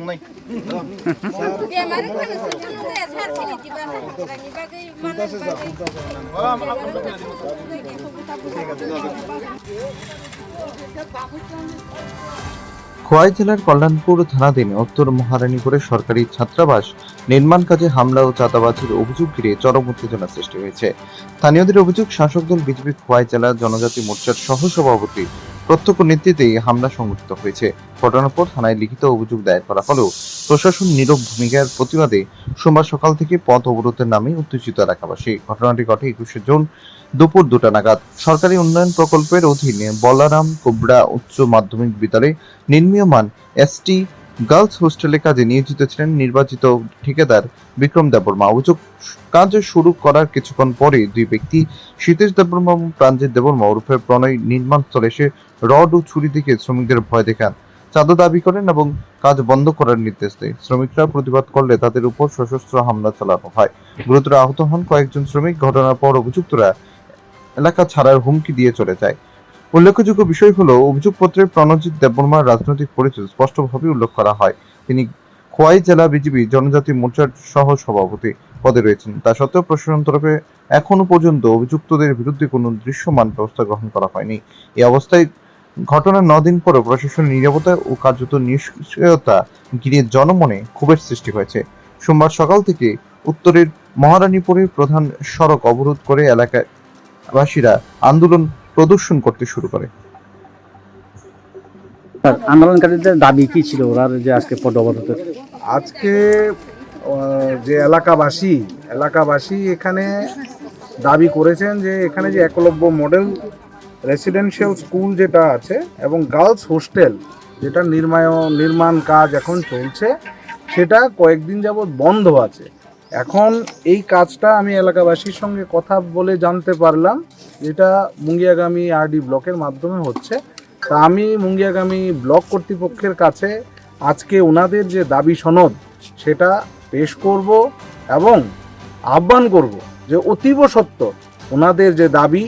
थांनाय बेमार खोनासंनो जाया सारसेनि दिबा रानि बागै मालानि बागै খোয়াই জেলার কল্যাণপুর থানাধীন উত্তর মহারানীপুরে সরকারি ছাত্রাবাস নির্মাণ কাজে হামলা ও চাঁদাবাজির অভিযোগ ঘিরে চরম উত্তেজনা সৃষ্টি হয়েছে স্থানীয়দের অভিযোগ শাসক দল বিজেপি খোয়াই জেলা জনজাতি মোর্চার সহসভাপতি প্রত্যক্ষ নেতৃত্বে হামলা সংঘটিত হয়েছে। ঘটনার পর থানায় লিখিত অভিযোগ দায়ের করা হলেও প্রশাসন নীরব ভূমিকার প্রতিবাদে সোমবার সকাল থেকে পথ অবরোধের নামে উত্তেজিত এলাকাবাসী। ঘটনাটি ঘটে একুশে জুন দুপুর দুটা নাগাদ। সরকারি উন্নয়ন প্রকল্পের অধীনে বলারাম কোবরা উচ্চ মাধ্যমিক বিদ্যালয়ে নির্মীয়মান এসটি গার্লস হোস্টেলে কাজে নিয়োজিত ছিলেন নির্বাচিত ঠিকাদার বিক্রম দেববর্মা। অভিযোগ, কাজ শুরু করার কিছুক্ষণ পরে দুই ব্যক্তি সীতেশ দেববর্মা এবং প্রাঞ্জিত দেববর্মা ওরফে প্রণয় নির্মাণস্থলে এসে রড ও ছুরি দিকে শ্রমিকদের ভয় দেখান। চাঁদা দাবি করেন এবং কাজ বন্ধ করার নির্দেশ দেয় শ্রমিকরা প্রতিবাদ করলে তাদের উপর সশস্ত্র হামলা চালানো হয়। গুরুতর আহত হন কয়েকজন শ্রমিক। ঘটনার পর অভিযুক্তরা এলাকা ছাড়ার হুমকি দিয়ে চলে যায়। উল্লেখযোগ্য বিষয় হলো অভিযোগপত্রে প্রণজিৎ দেববর্মার রাজনৈতিক পরিচয় স্পষ্টভাবে উল্লেখ করা হয়। তিনি খোয়াই জেলা বিজেপি জনজাতি মোর্চার সহ সভাপতি পদে রয়েছেন। তা সত্ত্বেও প্রশাসন তরফে এখনও পর্যন্ত অভিযুক্তদের বিরুদ্ধে কোনো দৃশ্যমান ব্যবস্থা গ্রহণ করা হয়নি। এই অবস্থায় ঘটনার নদিন পরও প্রশাসনের নিরাপত্তা ও কার্যত নিষ্ক্রিয়তা ঘিরে জনমনে ক্ষোভের সৃষ্টি হয়েছে। সোমবার সকাল থেকে উত্তরের মহারানীপুরের প্রধান সড়ক অবরোধ করে এলাকায় বাসীরা আন্দোলন প্রদর্শন করতে শুরু করে। আর আন্দোলনকারীদের দাবি কি ছিল? ওরা যে আজকে পদ অবরোধের আজকে যে এলাকাবাসী এলাকাবাসী এখানে দাবি করেছেন যে এখানে যে একলব্য মডেল রেসিডেন্সিয়াল স্কুল যেটা আছে এবং গার্লস হোস্টেল যেটা নির্মায় নির্মাণ কাজ এখন চলছে সেটা কয়েকদিন যাবৎ বন্ধ আছে। এখন এই কাজটা আমি এলাকাবাসীর সঙ্গে কথা বলে জানতে পারলাম, যেটা মুঙ্গিয়াগামী আরডি ব্লকের মাধ্যমে হচ্ছে। তা আমি মুঙ্গিয়াগামী ব্লক কর্তৃপক্ষের কাছে আজকে ওনাদের যে দাবি সনদ, সেটা পেশ করব এবং আহ্বান করব যে অতীব সত্য ওনাদের যে দাবি,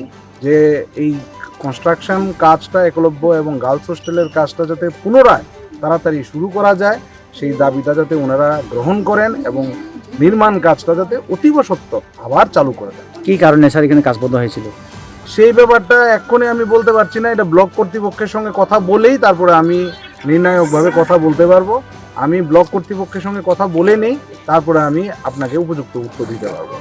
যে এই কনস্ট্রাকশন কাজটা একলব্য এবং গার্লস হোস্টেলের কাজটা যাতে পুনরায় তাড়াতাড়ি শুরু করা যায়, সেই দাবিটা যাতে ওনারা গ্রহণ করেন এবং নির্মাণ কাজটা যাতে অতীব সত্য আবার চালু করে দেয়। কি কারণে স্যার এখানে কাজ বন্ধ হয়েছিল? সেই ব্যাপারটা এক্ষুনি আমি বলতে পারছি না এটা ব্লক কর্তৃপক্ষের সঙ্গে কথা বলেই তারপরে আমি নির্ণায়কভাবে কথা বলতে পারব। আমি ব্লক কর্তৃপক্ষের সঙ্গে কথা বলে নেই তারপরে আমি আপনাকে উপযুক্ত উত্তর দিতে পারব।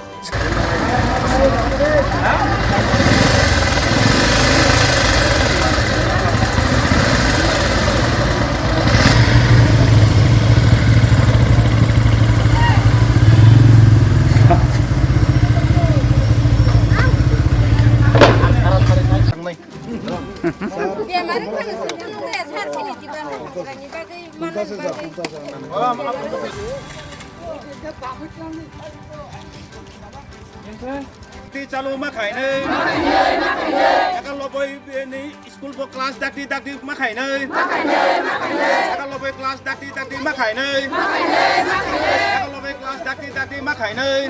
চালু মা খাই নাই একালব্বই স্কুল ক্লাস ডাকি ডাকি মা খাই নাই একালব্বই ক্লাস ডাকি ডাকি মা খাই নাই একালব্বই ক্লাস ডাকি ডাকি মা খাই নাই